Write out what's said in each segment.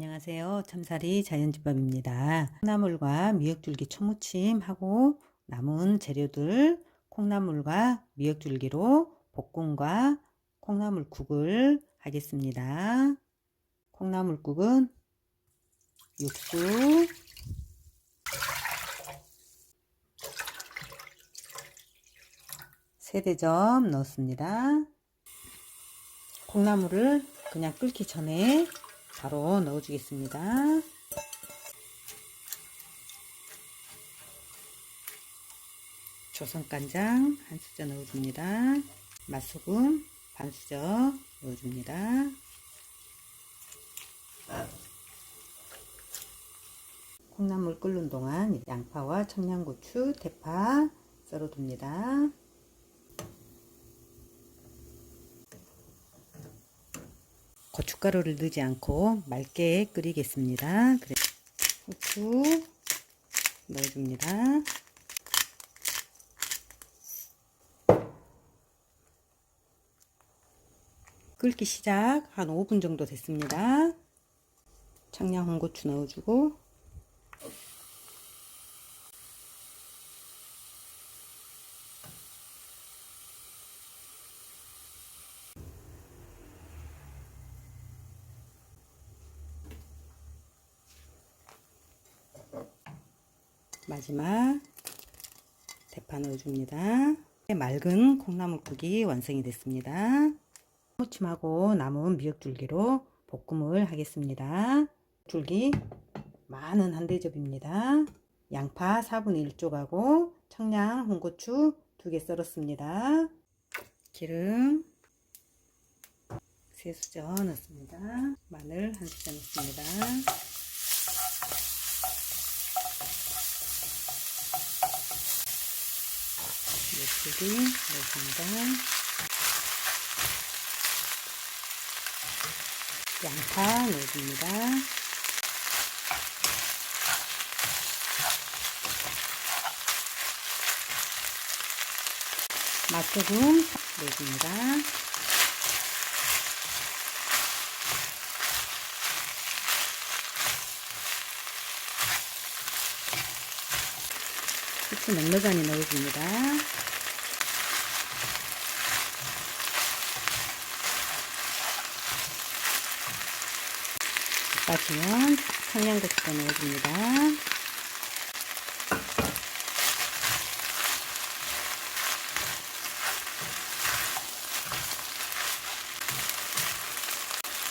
안녕하세요. 참사리 자연집밥입니다. 콩나물과 미역줄기 초무침하고 남은 재료들 콩나물과 미역줄기로 볶음과 콩나물국을 하겠습니다. 콩나물국은 육수, 세대점 넣습니다. 콩나물을 그냥 끓기 전에 바로 넣어주겠습니다. 조선간장 한 수저 넣어줍니다. 맛소금 반 수저 넣어줍니다. 콩나물 끓는 동안 양파와 청양고추, 대파 썰어둡니다. 고춧가루를 넣지 않고 맑게 끓이겠습니다. 그래 후추 넣어줍니다. 끓기 시작 한 5분 정도 됐습니다. 청양 홍고추 넣어주고 마지막 대파 넣어줍니다. 맑은 콩나물국이 완성이 됐습니다. 무침하고 남은 미역줄기로 볶음을 하겠습니다. 줄기 많은 한 대접입니다. 양파 4분의 1쪽하고 청양, 홍고추 2개 썰었습니다. 기름 3수저 넣습니다. 마늘 1수저 넣습니다. 메뚜기 넣습니다. 양파 넣어줍니다. 맛소금 넣어줍니다. 후추 넉넉하니 넣어줍니다. 빠지면 청양고추도 넣어줍니다.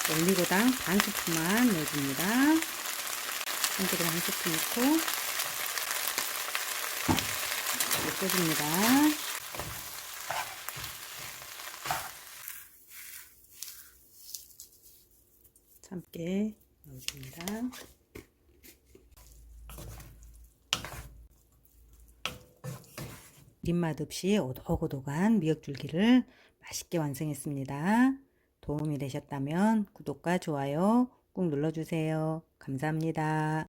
올리고당 반 스푼만 넣어줍니다. 한쪽으로 한 스푼 넣고 볶아줍니다. 참깨 넣어줍니다. 입맛 없이 오독오독한 미역줄기를 맛있게 완성했습니다. 도움이 되셨다면 구독과 좋아요 꾹 눌러주세요. 감사합니다.